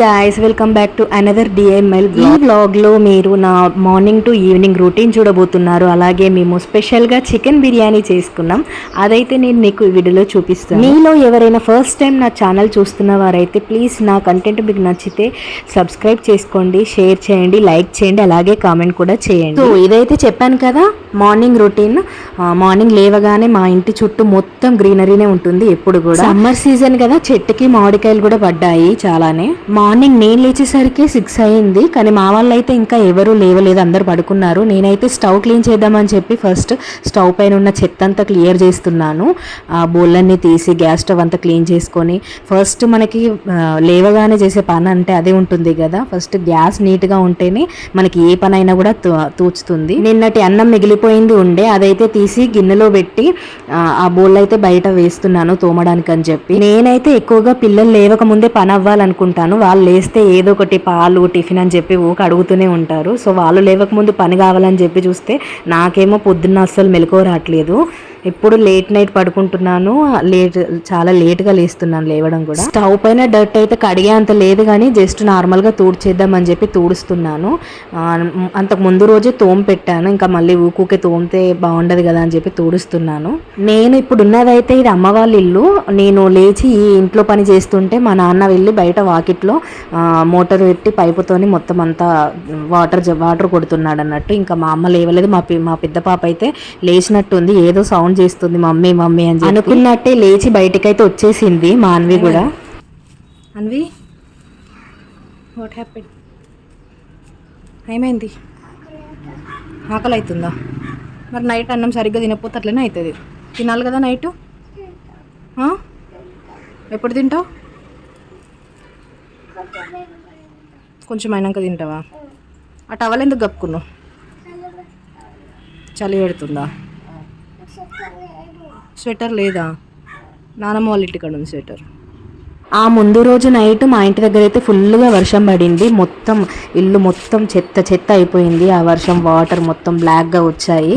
Guys welcome back to another DML ఈ వ్లాగ్లో మీరు నా మార్నింగ్ టు ఈవినింగ్ రొటీన్ చూడబోతున్నారు. అలాగే మేము స్పెషల్గా చికెన్ బిర్యానీ చేసుకున్నాం. అదైతే నేను మీకు ఈ వీడియోలో చూపిస్తాను. మీలో ఎవరైనా ఫస్ట్ టైం నా ఛానల్ చూస్తున్న వారైతే ప్లీజ్ నా కంటెంట్ మీకు నచ్చితే సబ్స్క్రైబ్ చేసుకోండి షేర్ చేయండి లైక్ చేయండి అలాగే కామెంట్ కూడా చేయండి. సో ఇదైతే చెప్పాను కదా మార్నింగ్ రొటీన్ మార్నింగ్ లేవగానే మా ఇంటి చుట్టూ మొత్తం గ్రీనరీనే ఉంటుంది ఎప్పుడు కూడా. సమ్మర్ సీజన్ కదా చెట్టుకి మామిడికాయలు కూడా పడ్డాయి చాలానే. మార్నింగ్ నేను లేచేసరికి సిక్స్ అయింది కానీ మా వాళ్ళు అయితే ఇంకా ఎవరు లేవలేదు అందరు పడుకున్నారు. నేనైతే స్టవ్ క్లీన్ చేద్దామని చెప్పి ఫస్ట్ స్టవ్ పైన ఉన్న చెత్త అంతా క్లియర్ చేస్తున్నాను. ఆ బోళ్ళన్నీ తీసి గ్యాస్ స్టవ్ అంతా క్లీన్ చేసుకొని ఫస్ట్ మనకి లేవగానే చేసే పని అంటే అదే ఉంటుంది కదా. ఫస్ట్ గ్యాస్ నీట్గా ఉంటేనే మనకి ఏ పని అయినా కూడా తూచుతుంది. నిన్నటి అన్నం మిగిలిపోయింది ఉండే అదైతే తీసి గిన్నెలో పెట్టి ఆ, బోళ్ళు అయితే బయట వేస్తున్నాను తోమడానికి అని చెప్పి. నేనైతే ఎక్కువగా పిల్లలు లేవక ముందే పని అవ్వాలనుకుంటాను. వాళ్ళు లేస్తే ఏదో ఒకటి పాలు టిఫిన్ అని చెప్పి ఊక అడుగుతూనే ఉంటారు. సో వాళ్ళు లేవక ముందు పని కావాలని చెప్పి చూస్తే నాకేమో పొద్దున్న అస్సలు మెలకువ రావట్లేదు. ఎప్పుడు లేట్ నైట్ పడుకుంటున్నాను. లేట్ చాలా లేట్గా లేస్తున్నాను లేవడం కూడా. స్టవ్ పైన డర్ట్ అయితే కడిగే అంత లేదు కానీ జస్ట్ నార్మల్గా తూడ్చేద్దామని చెప్పి తూడుస్తున్నాను. అంతకు ముందు రోజే తోమ పెట్టాను. ఇంకా మళ్ళీ ఊకూకే తోమితే బాగుండదు కదా అని చెప్పి తూడుస్తున్నాను. నేను ఇప్పుడు ఉన్నదైతే ఇది అమ్మ వాళ్ళ ఇల్లు. నేను లేచి ఈ ఇంట్లో పని చేస్తుంటే మా నాన్న వెళ్ళి బయట వాకిట్లో మోటార్ పెట్టి పైపుతోని మొత్తం అంతా వాటర్ వాటర్ కొడుతున్నాడు అన్నట్టు. ఇంకా మా అమ్మ లేవలేదు. మా పి- మా పెద్ద పాప అయితే లేచినట్టుంది. ఏదో సౌండ్ చేస్తుంది మమ్మీ మమ్మీ అని. అనుకున్నట్టే లేచి బయటకైతే వచ్చేసింది మా అన్వి కూడా. అన్వి? వాట్ హ్యాపెన్ ఏమైంది? ఆకలి అవుతుందా మరి నైట్ అన్నం సరిగ్గా తినకపోతే అట్లనే అవుతుంది తినాలి కదా నైట్? ఎప్పుడు తింటావు? కొంచెం అయినాక తింటావా? ఆ టవల్ ఎందుకు కప్పుకున్నావు? చలి పెడుతుందా? స్వెటర్ లేదా? నానమ్మ వాళ్ళ ఇంటికాడ ఉంది స్వెటర్. ఆ ముందు రోజు నైట్ మా ఇంటి దగ్గర అయితే ఫుల్గా వర్షం పడింది. మొత్తం ఇల్లు మొత్తం చెత్త చెత్త అయిపోయింది. ఆ వర్షం వాటర్ మొత్తం బ్లాక్గా వచ్చాయి.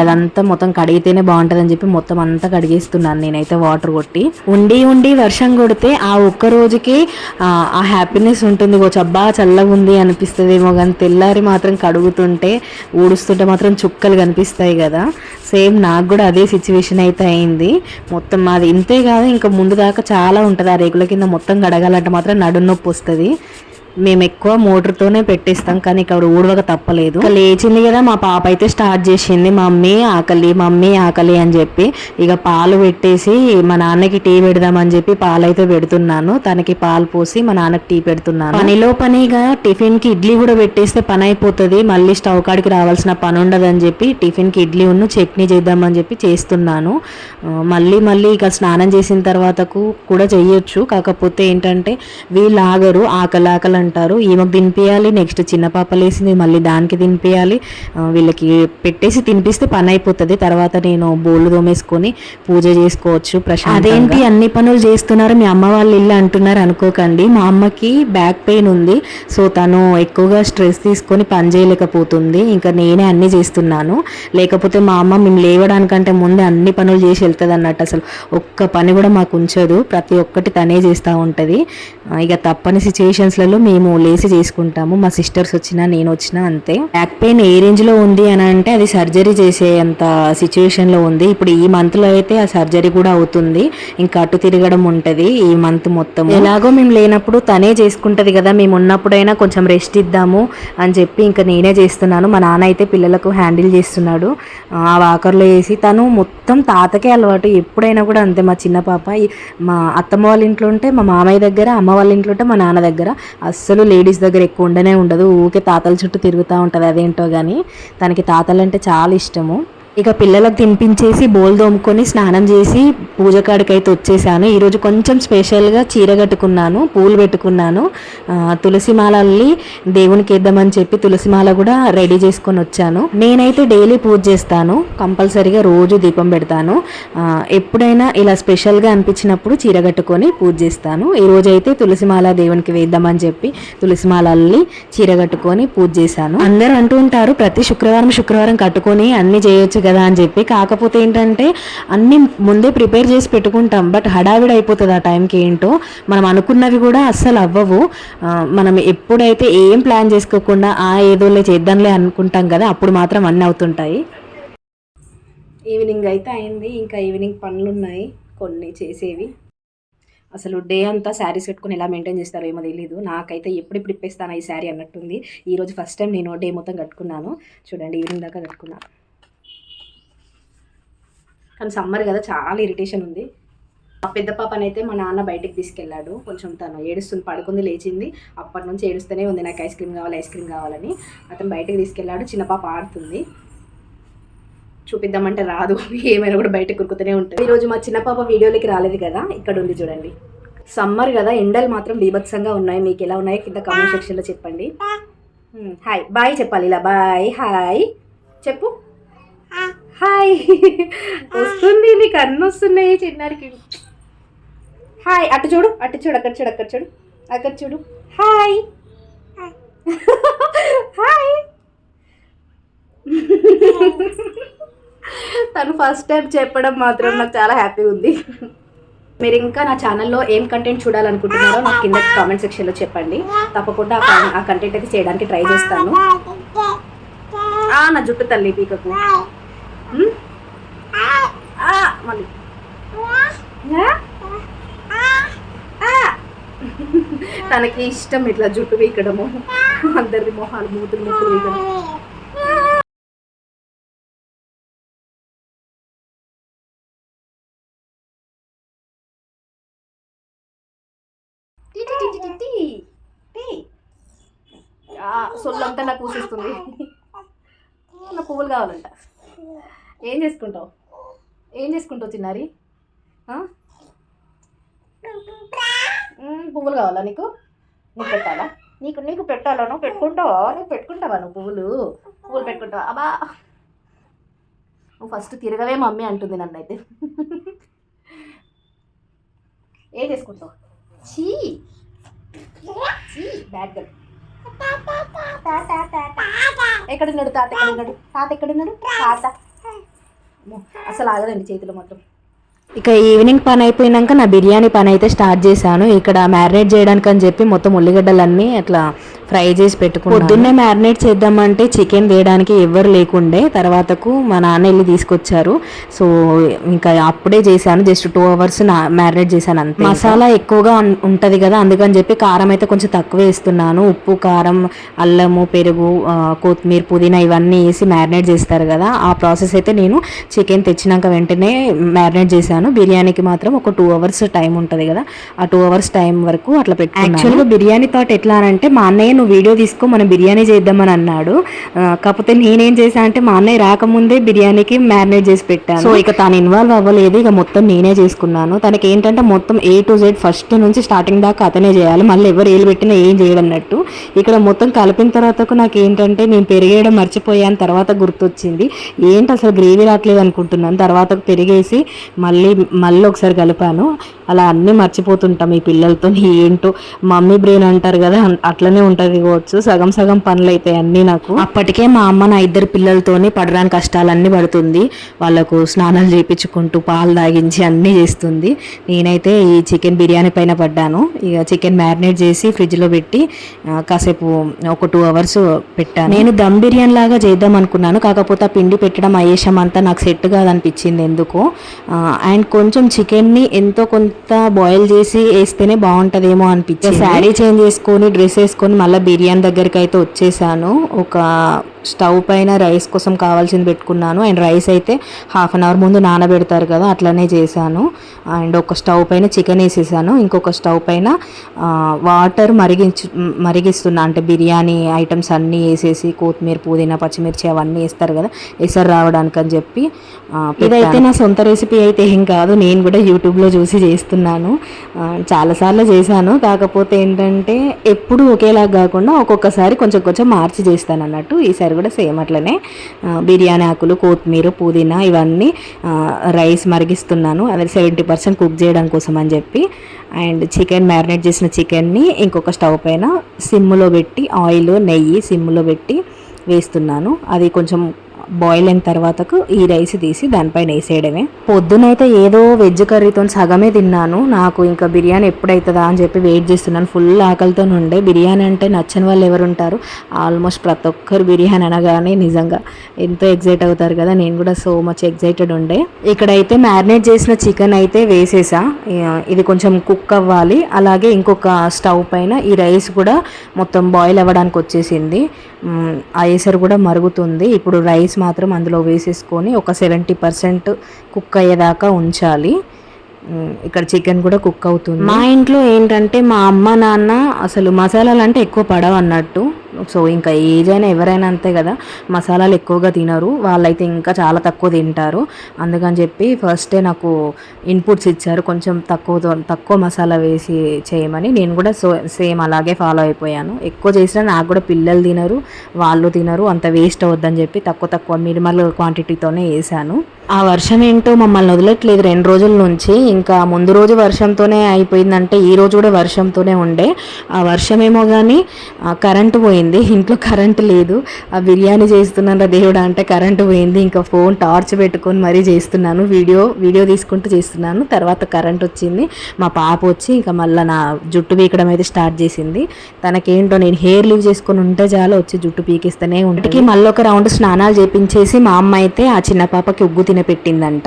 అదంతా మొత్తం కడిగితేనే బాగుంటుందని చెప్పి మొత్తం అంతా కడిగేస్తున్నాను నేనైతే వాటర్ కొట్టి. ఉండి ఉండి వర్షం కొడితే ఆ ఒక్క రోజుకి ఆ, హ్యాపీనెస్ ఉంటుంది. ఓ చబ్బా చల్లగా ఉంది అనిపిస్తుందేమో కానీ తెల్లారి మాత్రం కడుగుతుంటే ఊడుస్తుంటే మాత్రం చుక్కలు కనిపిస్తాయి కదా. సేమ్ నాకు కూడా అదే సిచ్యువేషన్ అయితే అయింది. మొత్తం అది ఇంతే కాదు ఇంకా ముందు దాకా చాలా ఉంటుంది. ఆ రేకుల కింద మొత్తం గడగాలంటే మాత్రం నడు నొప్పి వస్తుంది. మేము ఎక్కువ మోటార్తోనే పెట్టేస్తాం కానీ ఇక్కడ ఊడవక తప్పలేదు. లేచింది కదా మా పాప అయితే స్టార్ట్ చేసింది మమ్మీ ఆకలి మమ్మీ ఆకలి అని చెప్పి ఇక పాలు పెట్టేసి మా నాన్నకి టీ పెడదామని చెప్పి పాలు అయితే పెడుతున్నాను. తనకి పాలు పోసి మా నాన్నకి టీ పెడుతున్నాను. పనిలో పనిగా టిఫిన్కి ఇడ్లీ కూడా పెట్టేస్తే పని అయిపోతుంది. మళ్ళీ స్టవ్ కాడికి రావాల్సిన పని ఉండదని చెప్పి టిఫిన్కి ఇడ్లీ ఉన్న చట్నీ చేద్దామని చెప్పి చేస్తున్నాను. మళ్ళీ మళ్ళీ ఇక స్నానం చేసిన తర్వాతకు కూడా చెయ్యొచ్చు. కాకపోతే ఏంటంటే వీళ్ళు ఆగరు ఆకలి ఆకలి అంటారు. ఈమెకు తినిపించాలి నెక్స్ట్ చిన్న పాప లేసింది మళ్ళీ దానికి తినిపించాలి వీళ్ళకి పెట్టేసి తినిపిస్తే పని అయిపోతుంది. తర్వాత నేను బోళ్ళు దోమేసుకొని పూజ చేసుకోవచ్చు ప్రశాంతంగా. అదేంటి? అన్ని పనులు చేస్తున్నారు. మీ అమ్మ వాళ్ళు ఇల్లు అంటున్నారు అనుకోకండి. మా అమ్మకి బ్యాక్ పెయిన్ ఉంది. సో తను ఎక్కువగా స్ట్రెస్ తీసుకొని పని చేయలేకపోతుంది. ఇంకా నేనే అన్ని చేస్తున్నాను. లేకపోతే మా అమ్మ మేము లేవడానికంటే ముందే అన్ని పనులు చేసి వెళ్తుంది అన్నట్టు అసలు. ఒక్క పని కూడా మాకు ఉంచదు. ప్రతి ఒక్కటి తనే చేస్తూ ఉంటుంది. ఇక తప్పని సిచ్యువేషన్స్లలో మేము లేసి చేసుకుంటాము. మా సిస్టర్స్ వచ్చినా నేను వచ్చినా అంతే. బ్యాక్ పెయిన్ ఏ రేంజ్లో ఉంది అని అంటే అది సర్జరీ చేసే అంత సిచ్యువేషన్లో ఉంది. ఇప్పుడు ఈ మంత్లో అయితే ఆ సర్జరీ కూడా అవుతుంది. ఇంకా అటు తిరగడం ఉంటుంది ఈ మంత్ మొత్తం ఎలాగో మేము లేనప్పుడు తనే చేసుకుంటది కదా. మేము ఉన్నప్పుడైనా కొంచెం రెస్ట్ ఇద్దాము అని చెప్పి ఇంకా నేనే చేస్తున్నాను. మా నాన్న అయితే పిల్లలకు హ్యాండిల్ చేస్తున్నాడు. ఆ వాకర్లో వేసి తను మొత్తం తాతకే అలవాటు. ఎప్పుడైనా కూడా అంతే. మా చిన్న పాప మా అత్తమ్మ వాళ్ళ ఇంట్లో ఉంటే మా మామయ్య దగ్గర అమ్మ వాళ్ళ ఇంట్లో ఉంటే మా నాన్న దగ్గర. అస్సలు లేడీస్ దగ్గర ఎక్కువ ఉండనే ఉండదు. ఊకే తాతల చుట్టూ తిరుగుతూ ఉంటుంది అదేంటో కానీ తనకి తాతలంటే చాలా ఇష్టము. ఇక పిల్లలకు తినిపించేసి బోల్ దోముకొని స్నానం చేసి పూజ కాడికి అయితే వచ్చేసాను ఈరోజు కొంచెం స్పెషల్గా చీర కట్టుకున్నాను పూలు పెట్టుకున్నాను. తులసి మాల అల్లి దేవునికి వేద్దామని చెప్పి తులసి మాల కూడా రెడీ చేసుకొని వచ్చాను. నేనైతే డైలీ పూజ చేస్తాను కంపల్సరీగా రోజు దీపం పెడతాను. ఎప్పుడైనా ఇలా స్పెషల్గా అనిపించినప్పుడు చీర కట్టుకొని పూజ చేస్తాను. ఈరోజు అయితే తులసి మాల దేవునికి వేద్దామని చెప్పి తులసి మాల అల్లి చీర కట్టుకొని పూజ చేశాను. అందరూ అంటూ ఉంటారు ప్రతి శుక్రవారం శుక్రవారం కట్టుకొని అన్ని చేయొచ్చు కదా అని చెప్పి. కాకపోతే ఏంటంటే అన్నీ ముందే ప్రిపేర్ చేసి పెట్టుకుంటాం. బట్ హడావిడి అయిపోతుంది ఆ టైంకి ఏంటో. మనం అనుకున్నవి కూడా అస్సలు అవ్వవు. మనం ఎప్పుడైతే ఏం ప్లాన్ చేసుకోకుండా ఆ ఏదోలే చేద్దాంలే అనుకుంటాం కదా అప్పుడు మాత్రం అన్నీ అవుతుంటాయి. ఈవినింగ్ అయితే అయింది. ఇంకా ఈవినింగ్ పనులు ఉన్నాయి కొన్ని చేసేవి. అసలు డే అంతా శారీస్ పెట్టుకుని ఎలా మెయింటైన్ చేస్తారో ఏమో తెలియదు నాకైతే ఎప్పుడెప్పుడు ఇప్పేస్తాను ఈ శారీ అన్నట్టుంది. ఈరోజు ఫస్ట్ టైం నేను డే మొత్తం కట్టుకున్నాను. చూడండి ఈవినింగ్ దాకా కట్టుకున్నాను కానీ సమ్మర్ కదా చాలా ఇరిటేషన్ ఉంది. మా పెద్ద పాపనైతే మా నాన్న బయటికి తీసుకెళ్ళాడు. కొంచెం తను ఏడుస్తుంది పడుకుంది లేచింది. అప్పటి నుంచి ఏడుస్తూనే ఉంది నాకు ఐస్ క్రీమ్ కావాలి ఐస్ క్రీమ్ కావాలని. అతను బయటికి తీసుకెళ్ళాడు. చిన్న పాప ఆడుతుంది. చూపిద్దామంటే రాదు. ఏమైనా కూడా బయట కురుకుతూనే ఉంటుంది. ఈరోజు మా చిన్న పాప వీడియోలకి రాలేదు కదా ఇక్కడ ఉంది చూడండి. సమ్మర్ కదా ఎండలు మాత్రం బీభత్సంగా ఉన్నాయి. మీకు ఎలా ఉన్నాయి? కింద కామెంట్ సెక్షన్లో చెప్పండి. హాయ్. బాయ్ చెప్పాలి ఇలా. Bye hi. చెప్పు. హాయ్. వస్తుంది నీకు అన్నీ వస్తున్నాయి చిన్నారికి. హాయ్. అటు చూడు అటు చూడు అక్కడ చూడు అక్కడ చూడు. అక్కడ చూడు. హాయ్. హాయ్. తను ఫస్ట్ టైం చెప్పడం మాత్రం నాకు చాలా హ్యాపీగా ఉంది. మీరు ఇంకా నా ఛానల్లో ఏం కంటెంట్ చూడాలనుకుంటున్నారో నాకు కింద కామెంట్ సెక్షన్లో చెప్పండి. తప్పకుండా ఆ కంటెంట్ అయితే చేయడానికి ట్రై చేస్తాను. నా జుట్టు తల్లి పీకకు. మళ్ళీ ఆ? ఆ. తనకి ఇష్టం ఇట్లా జుట్టు వీకడము అందరి మొహాలు మూతులు ముక్కులు వీకడం టీ, టీ, టీ, టీ, టీ, టీ. ఆ, సొల్లంతా నాకు పూసిస్తుంది నా పువ్వులు కావాలంట ఏం చేసుకుంటావు? ఏం చేసుకుంటావు చిన్నారి? పువ్వులు కావాలా నీకు? నీకు పెట్టాలా? నీకు నీకు పెట్టాలా? నువ్వు పెట్టుకుంటావా? నువ్వు పెట్టుకుంటావా నువ్వు పువ్వులు? పువ్వులు పెట్టుకుంటావా? అబ్బా! నువ్వు ఫస్ట్ తిరగవే మమ్మీ అంటుంది నన్ను అయితే ఏం చేసుకుంటావు? చీ! చీ! బ్యాడ్ గర్ల్ ఎక్కడున్నాడు? తాత ఎక్కడున్నాడు? తాత ఎక్కడున్నాడు? తాత. అసలు ఆగదండి చేతిలో మాత్రం. ఇక ఈవినింగ్ పని అయిపోయినాక నా బిర్యానీ పని అయితే స్టార్ట్ చేశాను. ఇక్కడ మ్యారినేట్ చేయడానికి అని చెప్పి మొత్తం ఉల్లిగడ్డలన్నీ అట్లా ఫ్రై చేసి పెట్టుకున్నాను. పొద్దున్నే మ్యారినేట్ చేద్దామంటే చికెన్ వేయడానికి ఎవరు లేకుండే తర్వాతకు మా నాన్న వెళ్ళి తీసుకొచ్చారు. సో ఇంకా అప్పుడే చేశాను జస్ట్ టూ అవర్స్ మ్యారినేట్ చేశాను అంతే మసాలా ఎక్కువగా ఉంటది కదా అందుకని చెప్పి కారం అయితే కొంచెం తక్కువ వేస్తున్నాను. ఉప్పు కారం అల్లము పెరుగు కొత్తిమీర పుదీనా ఇవన్నీ వేసి మ్యారినేట్ చేస్తారు కదా. ఆ ప్రాసెస్ అయితే నేను చికెన్ తెచ్చినాక వెంటనే మ్యారినేట్ చేశాను. బిర్యానీకి మాత్రం ఒక టూ అవర్స్ టైం ఉంటుంది కదా. ఆ టూ అవర్స్ టైం వరకు అట్లా పెట్టుకున్నాను. యాక్చువల్గా బిర్యానీ థాట్ ఎట్లా అంటే మా అన్నయ్య నువ్వు వీడియో తీసుకో మనం బిర్యానీ చేద్దామని అన్నాడు. కాకపోతే నేనేం చేశా అంటే మా అన్నయ్య రాకముందే బిర్యానీకి మ్యారినేట్ చేసి పెట్టాను. సో ఇక తను ఇన్వాల్వ్ అవ్వలేదు. ఇక మొత్తం నేనే చేసుకున్నాను. తనకి ఏంటంటే మొత్తం ఏ టు జెడ్ ఫస్ట్ నుంచి స్టార్టింగ్ దాకా అతనే చేయాలి. మళ్ళీ ఎవరు ఏలు పెట్టినా ఏం చేయడన్నట్టు. ఇక్కడ మొత్తం కలిపిన తర్వాతకు నాకు ఏంటంటే నేను పెరిగేయడం మర్చిపోయాను. తర్వాత గుర్తొచ్చింది. ఏంటి అసలు గ్రేవీ రావట్లేదు అనుకుంటున్నాను. తర్వాత పెరిగేసి మళ్ళీ మళ్ళీ ఒకసారి కలిపాను. అలా అన్నీ మర్చిపోతుంటాం ఈ పిల్లలతో ఏంటో. మమ్మీ బ్రెయిన్ అంటారు కదా అట్లనే ఉంటుంది కావచ్చు. సగం సగం పనులు అవుతాయి అన్నీ నాకు. అప్పటికే మా అమ్మ నా ఇద్దరు పిల్లలతోని పడరాని కష్టాలన్నీ పడుతుంది. వాళ్ళకు స్నానాలు చేయించుకుంటూ పాలు తాగించి అన్నీ చేస్తుంది. నేనైతే ఈ చికెన్ బిర్యానీ పైన పడ్డాను. ఇక చికెన్ మ్యారినేట్ చేసి ఫ్రిడ్జ్లో పెట్టి కాసేపు ఒక టూ అవర్స్ పెట్టాను. నేను దమ్ బిర్యానీ లాగా చేద్దాం అనుకున్నాను. కాకపోతే ఆ పిండి పెట్టడం అయ్యేషం అంతా నాకు సెట్ కాదనిపించింది ఎందుకో. అండ్ కొంచెం చికెన్ని ఎంతో కొంత బాయిల్ చేసి వేస్తేనే బాగుంటుందేమో అనిపించింది. శారీ చేంజ్ చేసుకొని డ్రెస్ వేసుకొని మళ్ళీ బిర్యానీ దగ్గరికి అయితే వచ్చేసాను. ఒక స్టవ్ పైన రైస్ కోసం కావాల్సింది పెట్టుకున్నాను. అండ్ రైస్ అయితే హాఫ్ అన్ అవర్ ముందు నానబెడతారు కదా అట్లనే చేశాను. అండ్ ఒక స్టవ్ పైన చికెన్ వేసేసాను. ఇంకొక స్టవ్ పైన వాటర్ మరిగించు మరిగిస్తున్నా. అంటే బిర్యానీ ఐటమ్స్ అన్నీ వేసేసి కొత్తిమీర పుదీనా పచ్చిమిర్చి అవన్నీ వేస్తారు కదా ఎసరు రావడానికి అని చెప్పి ఇదైతే నా సొంత రెసిపీ అయితే ఏం కాదు నేను కూడా యూట్యూబ్లో చూసి చేస్తున్నాను. చాలాసార్లు చేశాను. కాకపోతే ఏంటంటే ఎప్పుడు ఒకేలా కాకుండా ఒక్కొక్కసారి కొంచెం కొంచెం మార్చి చేస్తాను అన్నట్టు ఈసారి కూడా సేమ్ అట్లనే. బిర్యానీ ఆకులు కొత్తిమీర పుదీనా ఇవన్నీ రైస్ మరిగిస్తున్నాను. అదే సెవెంటీ పర్సెంట్ కుక్ చేయడం కోసం అని చెప్పి. అండ్ చికెన్ మ్యారినేట్ చేసిన చికెన్ని ఇంకొక స్టవ్ పైన సిమ్లో పెట్టి ఆయిల్ నెయ్యి సిమ్లో పెట్టి వేస్తున్నాను. అది కొంచెం బాయిల్ అయిన తర్వాతకు ఈ రైస్ తీసి దానిపైన వేసేయడమే. పొద్దునైతే ఏదో వెజ్ కర్రీతో సగమే తిన్నాను. నాకు ఇంకా బిర్యానీ ఎప్పుడైతుందా అని చెప్పి వెయిట్ చేస్తున్నాను. ఫుల్ ఆకలితో ఉండే బిర్యానీ అంటే నచ్చని వాళ్ళు ఎవరు ఉంటారు? ఆల్మోస్ట్ ప్రతి ఒక్కరు బిర్యానీ అనగానే నిజంగా ఎంతో ఎగ్జైట్ అవుతారు కదా. నేను కూడా సో మచ్ ఎగ్జైటెడ్ ఉండే. ఇక్కడైతే మ్యారినేట్ చేసిన చికెన్ అయితే వేసేసా. ఇది కొంచెం కుక్ అవ్వాలి. అలాగే ఇంకొక స్టవ్ పైన ఈ రైస్ కూడా మొత్తం బాయిల్ అవ్వడానికి వచ్చేసింది. ఆ ఎసరు కూడా మరుగుతుంది. ఇప్పుడు రైస్ మాత్రం అందులో వేసేసుకొని ఒక సెవెంటీ పర్సెంట్ కుక్ అయ్యేదాకా ఉంచాలి. ఇక్కడ చికెన్ కూడా కుక్ అవుతుంది. మా ఇంట్లో ఏంటంటే మా అమ్మ నాన్న అసలు మసాలాలు అంటే ఎక్కువ పడవన్నట్టు సో ఇంకా ఏజ్ అయినా ఎవరైనా అంతే కదా మసాలాలు ఎక్కువగా తినరు వాళ్ళైతే ఇంకా చాలా తక్కువ తింటారు. అందుకని చెప్పి ఫస్టే నాకు ఇన్పుట్స్ ఇచ్చారు కొంచెం తక్కువ తక్కువ మసాలా వేసి చేయమని. నేను కూడా సో సేమ్ అలాగే ఫాలో అయిపోయాను. ఎక్కువ చేసినా నాకు కూడా పిల్లలు తినరు వాళ్ళు తినరు అంత వేస్ట్ అవద్దని చెప్పి తక్కువ తక్కువ మినిమల్ క్వాంటిటీతోనే వేసాను. ఆ వర్షం ఏంటో మమ్మల్ని వదిలేట్లేదు. రెండు రోజుల నుంచి ఇంకా ముందు రోజు వర్షంతోనే అయిపోయిందంటే ఈ రోజు కూడా వర్షంతోనే ఉండే. ఆ వర్షం ఏమో కానీ కరెంటు పోయింది. ఇంట్లో కరెంటు లేదు. ఆ బిర్యానీ చేస్తున్నాను దేవుడా అంటే కరెంటు పోయింది. ఇంకా ఫోన్ టార్చ్ పెట్టుకొని మరీ చేస్తున్నాను. వీడియో వీడియో తీసుకుంటూ చేస్తున్నాను. తర్వాత కరెంట్ వచ్చింది. మా పాప వచ్చి ఇంకా మళ్ళీ నా జుట్టు పీకడం అయితే స్టార్ట్ చేసింది. తనకేంటో నేను హెయిర్ లీవ్ చేసుకొని ఉంటే చాలు వచ్చి జుట్టు పీకిస్తూనే ఉంటుంది. మళ్ళీ ఒక రౌండ్ స్నానాలు చేపించేసి మా అమ్మ అయితే ఆ చిన్న పాపకి ఉగ్గు తినపెట్టిందంట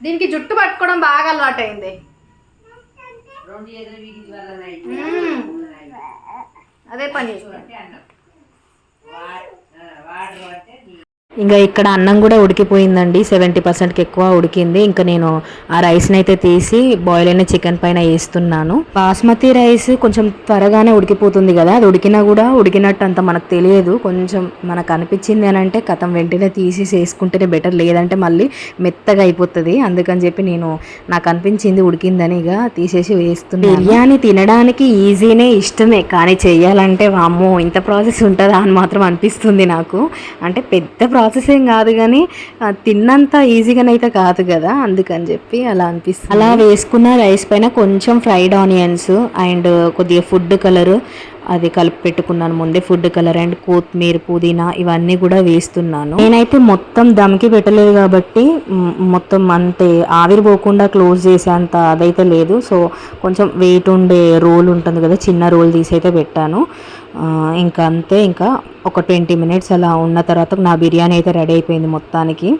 దీనికి జుట్టు పట్టుకోవడం బాగా అలవాటైంది. మ్మ్. అదే పని ఇంకా ఇక్కడ అన్నం కూడా ఉడికిపోయిందండి. సెవెంటీ పర్సెంట్కి ఎక్కువ ఉడికింది. ఇంకా నేను ఆ రైస్ని అయితే తీసి బాయిల్ అయిన చికెన్ పైన వేస్తున్నాను. బాస్మతి రైస్ కొంచెం త్వరగానే ఉడికిపోతుంది కదా. అది ఉడికినా కూడా ఉడికినట్టు అంత మనకు తెలియదు. కొంచెం మనకు అనిపించింది అని అంటే కథం వెంటనే తీసి వేసుకుంటేనే బెటర్ లేదంటే మళ్ళీ మెత్తగా అయిపోతుంది. అందుకని చెప్పి నేను నాకు అనిపించింది ఉడికిందని ఇక తీసేసి వేస్తున్నాను. బిర్యానీ తినడానికి ఈజీనే ఇష్టమే. కానీ చేయాలంటే వామ్మో ఇంత ప్రాసెస్ ఉంటుందా అని మాత్రం అనిపిస్తుంది నాకు. అంటే పెద్ద ప్రాసెస్ ఏం కాదు కానీ తిన్నంత తిన్నంత ఈజీగానైతే కాదు కదా అందుకని చెప్పి అలా అనిపిస్తుంది. అలా వేసుకున్న రైస్ పైన కొంచెం ఫ్రైడ్ ఆనియన్స్ అండ్ కొద్దిగా ఫుడ్ కలర్ అది కలిపి పెట్టుకున్నాను ముందే ఫుడ్ కలర్ అండ్ కొత్తిమీర పుదీనా ఇవన్నీ కూడా వేస్తున్నాను. నేనైతే మొత్తం దమ్కి పెట్టలేదు కాబట్టి మొత్తం అంతే. ఆవిరి పోకుండా క్లోజ్ చేసేంత అదైతే లేదు. సో కొంచెం వెయిట్ ఉండే రోల్ ఉంటుంది కదా చిన్న రోల్ తీసి అయితే పెట్టాను. ఇంకా అంతే ఇంకా ఒక ట్వంటీ మినిట్స్ అలా ఉన్న తర్వాత నా బిర్యానీ అయితే రెడీ అయిపోయింది మొత్తానికి.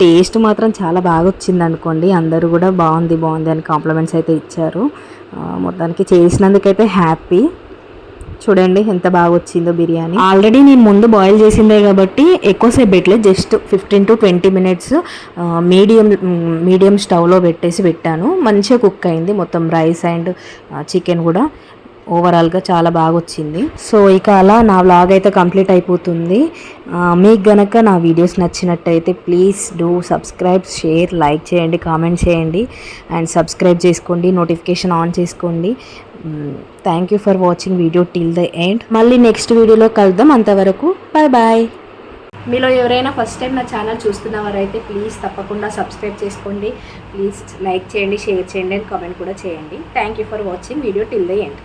టేస్ట్ మాత్రం చాలా బాగా వచ్చింది అనుకోండి అందరూ కూడా బాగుంది బాగుంది అని కాంప్లిమెంట్స్ అయితే ఇచ్చారు. మొత్తానికి చేసినందుకైతే హ్యాపీ. చూడండి ఎంత బాగా వచ్చిందో బిర్యానీ. ఆల్రెడీ నేను ముందు బాయిల్ చేసిందే కాబట్టి ఎక్కువసేపు పెట్టలేదు just fifteen to twenty minutes medium medium స్టవ్లో పెట్టేసి పెట్టాను. మంచిగా కుక్ అయింది మొత్తం రైస్ అండ్ చికెన్ కూడా. ఓవరాల్గా చాలా బాగా వచ్చింది సో ఇక అలా నా వ్లాగ్ అయితే కంప్లీట్ అయిపోతుంది. మీకు గనక నా వీడియోస్ నచ్చినట్టయితే please do subscribe share like చేయండి కామెంట్ చేయండి. అండ్ సబ్స్క్రైబ్ చేసుకోండి నోటిఫికేషన్ ఆన్ చేసుకోండి. Thank you for watching video till the end మళ్ళీ నెక్స్ట్ వీడియోలో కలుద్దాం. అంతవరకు బాయ్ బాయ్ మీలో ఎవరైనా ఫస్ట్ టైం నా ఛానల్ చూస్తున్నవారైతే ప్లీజ్ తప్పకుండా సబ్స్క్రైబ్ చేసుకోండి. ప్లీజ్ లైక్ చేయండి షేర్ చేయండి అండ్ కామెంట్ కూడా చేయండి. Thank you for watching video till the end